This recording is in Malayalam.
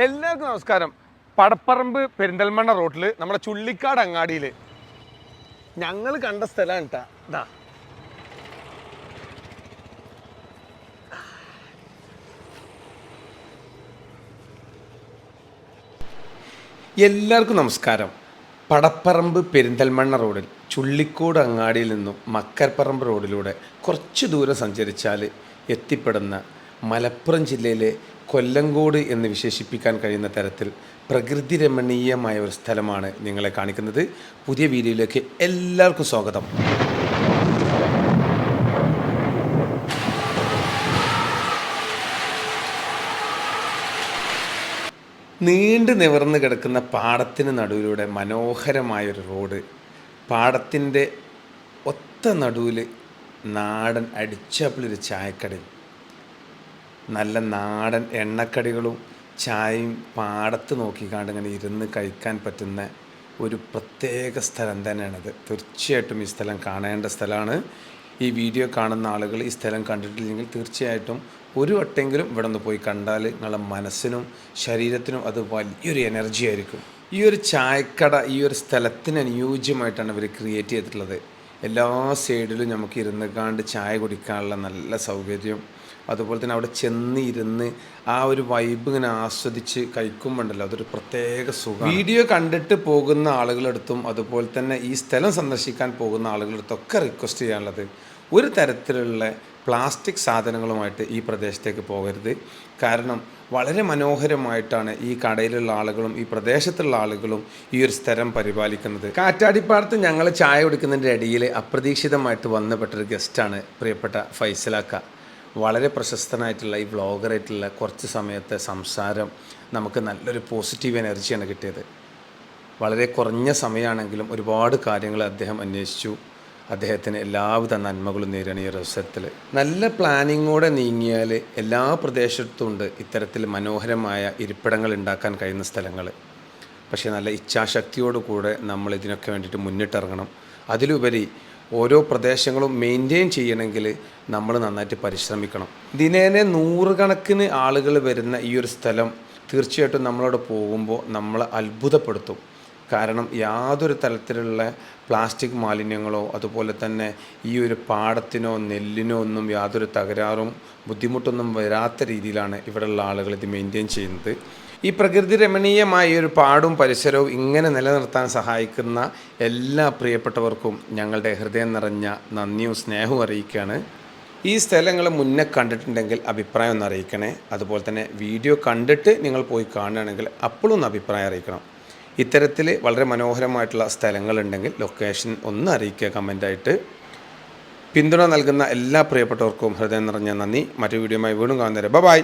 എല്ലാവർക്കും നമസ്കാരം. പടപ്പറമ്പ് പെരിന്തൽമണ്ണ റോട്ടിൽ നമ്മുടെ ചുള്ളിക്കാട് അങ്ങാടിയിൽ ഞങ്ങൾ കണ്ട സ്ഥലമാണ് കേട്ടാ എല്ലാവർക്കും നമസ്കാരം. പടപ്പറമ്പ് പെരിന്തൽമണ്ണ റോഡിൽ ചുള്ളിക്കോട് അങ്ങാടിയിൽ നിന്നും മക്കർപ്പറമ്പ് റോഡിലൂടെ കുറച്ച് ദൂരം സഞ്ചരിച്ചാൽ എത്തിപ്പെടുന്ന മലപ്പുറം ജില്ലയിലെ കൊല്ലങ്കോട് എന്ന് വിശേഷിപ്പിക്കാൻ കഴിയുന്ന തരത്തിൽ പ്രകൃതി രമണീയമായ ഒരു സ്ഥലമാണ് നിങ്ങളെ കാണിക്കുന്നത്. പുതിയ വീഡിയോയിലേക്ക് എല്ലാവർക്കും സ്വാഗതം. നീണ്ടു നിവർന്ന് കിടക്കുന്ന പാടത്തിന് നടുവിലൂടെ മനോഹരമായൊരു റോഡ്. പാടത്തിന്റെ ഒത്ത നടുവിൽ നാടൻ അടിച്ചപ്പിളൊരു ചായക്കടയും. നല്ല നാടൻ എണ്ണക്കടികളും ചായയും പാടത്ത് നോക്കിക്കാണ്ട് ഇങ്ങനെ ഇരുന്ന് കഴിക്കാൻ പറ്റുന്ന ഒരു പ്രത്യേക സ്ഥലം തന്നെയാണത്. തീർച്ചയായിട്ടും ഈ സ്ഥലം കാണേണ്ട സ്ഥലമാണ്. ഈ വീഡിയോ കാണുന്ന ആളുകൾ ഈ സ്ഥലം കണ്ടിട്ടില്ലെങ്കിൽ തീർച്ചയായിട്ടും ഒരു വട്ടെങ്കിലും ഇവിടെ നിന്ന് പോയി കണ്ടാൽ നിങ്ങളുടെ മനസ്സിനും ശരീരത്തിനും അത് വലിയൊരു എനർജി ആയിരിക്കും. ഈ ഒരു ചായക്കട ഈ ഒരു സ്ഥലത്തിന് അനുയോജ്യമായിട്ടാണ് ഇവർ ക്രിയേറ്റ് ചെയ്തിട്ടുള്ളത്. എല്ലാ സൈഡിലും നമുക്ക് ഇരുന്ന് കാണ്ട് ചായ കുടിക്കാനുള്ള നല്ല സൗകര്യം. അതുപോലെ തന്നെ അവിടെ ചെന്ന് ഇരുന്ന് ആ ഒരു വൈബ് ഇങ്ങനെ ആസ്വദിച്ച് കഴിക്കുമ്പോണ്ടല്ലോ അതൊരു പ്രത്യേക സുഖം വീഡിയോ കണ്ടിട്ട് പോകുന്ന ആളുകളെടുത്തും അതുപോലെ തന്നെ ഈ സ്ഥലം സന്ദർശിക്കാൻ പോകുന്ന ആളുകളടുത്തൊക്കെ റിക്വസ്റ്റ് ചെയ്യാനുള്ളത് ഒരു തരത്തിലുള്ള പ്ലാസ്റ്റിക് സാധനങ്ങളുമായിട്ട് ഈ പ്രദേശത്തേക്ക് പോകരുത്. കാരണം വളരെ മനോഹരമായിട്ടാണ് ഈ കടയിലുള്ള ആളുകളും ഈ പ്രദേശത്തുള്ള ആളുകളും ഈ ഒരു സ്ഥലം പരിപാലിക്കുന്നത്. കാറ്റാടിപ്പാടത്ത് ഞങ്ങൾ ചായ കുടിക്കുന്നതിന്റെ ഇടയിൽ അപ്രതീക്ഷിതമായിട്ട് വന്നപ്പെട്ടൊരു ഗസ്റ്റാണ് പ്രിയപ്പെട്ട ഫൈസലാക്ക വളരെ പ്രശസ്തനായിട്ടുള്ള ഈ വ്ളോഗറായിട്ടുള്ള കുറച്ച് സമയത്തെ സംസാരം നമുക്ക് നല്ലൊരു പോസിറ്റീവ് എനർജിയാണ് കിട്ടിയത്. വളരെ കുറഞ്ഞ സമയമാണെങ്കിലും ഒരുപാട് കാര്യങ്ങൾ അദ്ദേഹം അന്വേഷിച്ചു. അദ്ദേഹത്തിന് എല്ലാവിധ നന്മകളും നേരിടണം ഈ അവസരത്തിൽ നല്ല പ്ലാനിങ്ങോടെ നീങ്ങിയാൽ എല്ലാ പ്രദേശത്തും ഉണ്ട് ഇത്തരത്തിൽ മനോഹരമായ ഇരിപ്പിടങ്ങൾ ഉണ്ടാക്കാൻ കഴിയുന്ന സ്ഥലങ്ങൾ പക്ഷേ നല്ല ഇച്ഛാശക്തിയോടുകൂടെ നമ്മൾ ഇതിനൊക്കെ വേണ്ടിയിട്ട് മുന്നിട്ടിറങ്ങണം. അതിലുപരി ഓരോ പ്രദേശങ്ങളും മെയിന്റെയിൻ ചെയ്യണമെങ്കിൽ നമ്മൾ നന്നായിട്ട് പരിശ്രമിക്കണം. ദിനേനെ നൂറുകണക്കിന് ആളുകൾ വരുന്ന ഈ ഒരു സ്ഥലം തീർച്ചയായിട്ടും നമ്മളവിടെ പോകുമ്പോൾ നമ്മളെ അത്ഭുതപ്പെടുത്തും. കാരണം യാതൊരു തരത്തിലുള്ള പ്ലാസ്റ്റിക് മാലിന്യങ്ങളോ അതുപോലെ തന്നെ ഈ ഒരു പാടത്തിനോ നെല്ലിനോ ഒന്നും യാതൊരു തകരാറും ബുദ്ധിമുട്ടൊന്നും വരാത്ത രീതിയിലാണ് ഇവിടെയുള്ള ആളുകൾ ഇത് മെയിന്റെയിൻ ചെയ്യുന്നത്. ഈ പ്രകൃതി രമണീയമായ ഒരു പാടും പരിസരവും ഇങ്ങനെ നിലനിർത്താൻ സഹായിക്കുന്ന എല്ലാ പ്രിയപ്പെട്ടവർക്കും ഞങ്ങളുടെ ഹൃദയം നിറഞ്ഞ നന്ദിയും സ്നേഹവും അറിയിക്കുകയാണ്. ഈ സ്ഥലങ്ങൾ മുന്നേ കണ്ടിട്ടുണ്ടെങ്കിൽ അഭിപ്രായം ഒന്ന് അറിയിക്കണേ. അതുപോലെ തന്നെ വീഡിയോ കണ്ടിട്ട് നിങ്ങൾ പോയി കാണുകയാണെങ്കിൽ അപ്പോഴൊന്ന് അഭിപ്രായം അറിയിക്കണം. ഇത്തരത്തിൽ വളരെ മനോഹരമായിട്ടുള്ള സ്ഥലങ്ങളുണ്ടെങ്കിൽ ലൊക്കേഷൻ ഒന്ന് അറിയിക്കുക കമന്റായിട്ട് പിന്തുണ നൽകുന്ന എല്ലാ പ്രിയപ്പെട്ടവർക്കും ഹൃദയം നിറഞ്ഞ നന്ദി. മറ്റു വീഡിയോയുമായി വീണ്ടും കാണുന്നവരെ. ബൈ